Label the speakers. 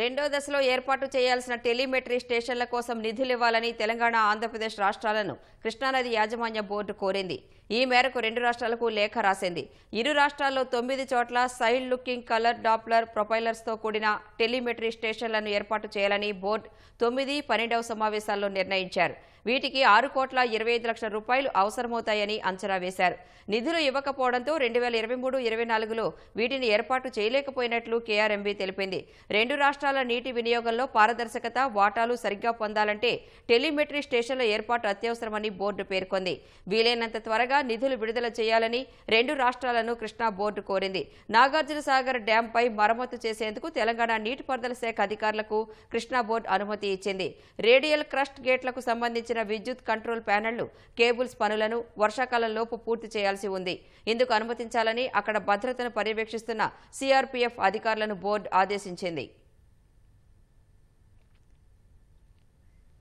Speaker 1: రెండో దశలో ఏర్పాటు చేయాల్సిన టెలిమెట్రీ స్టేషన్ల కోసం నిధులివ్వాలని తెలంగాణ ఆంధ్రప్రదేశ్ రాష్ట్రాలను కృష్ణానది యాజమాన్య బోర్డు కోరింది. ఈ మేరకు రెండు రాష్ట్రాలకు లేఖ రాసింది. ఇరు రాష్ట్రాల్లో తొమ్మిది చోట్ల సైడ్ లుకింగ్ కలర్ డాప్లర్ ప్రొపైలర్స్తో కూడిన టెలిమెట్రీ స్టేషన్లను ఏర్పాటు చేయాలని బోర్డు తొమ్మిది పన్నెండవ సమావేశాల్లో నిర్ణయించారు. వీటికి ఆరు కోట్ల ఇరవై ఐదు లక్షల రూపాయలు అవసరమవుతాయని అంచనా వేశారు. నిధులు ఇవ్వకపోవడంతో రెండు వేల ఇరవై మూడు ఇరవై నాలుగులో వీటిని ఏర్పాటు చేయలేకపోయినట్లు కేఆర్ఎంబీ తెలిపింది. రెండు రాష్ట్ర రాష్ట్రాల నీటి వినియోగంలో పారదర్శకత వాటాలు సరిగ్గా పొందాలంటే టెలిమెట్రీ స్టేషన్ల ఏర్పాటు అత్యవసరమని బోర్డు పేర్కొంది. వీలైనంత త్వరగా నిధులు విడుదల చేయాలని రెండు రాష్ట్రాలను కృష్ణా బోర్డు కోరింది. నాగార్జున సాగర్ డ్యాంపై మరమ్మతు చేసేందుకు తెలంగాణ నీటిపారుదల శాఖ అధికారులకు కృష్ణా బోర్డు అనుమతి ఇచ్చింది. రేడియల్ క్రస్ట్ గేట్లకు సంబంధించిన విద్యుత్ కంట్రోల్ ప్యానెళ్ళు కేబుల్స్ పనులను వర్షాకాలంలోపు పూర్తి చేయాల్సి ఉంది. ఇందుకు అనుమతించాలని అక్కడ భద్రతను పర్యవేక్షిస్తున్న సిఆర్పీఎఫ్ అధికారులను బోర్డు ఆదేశించింది.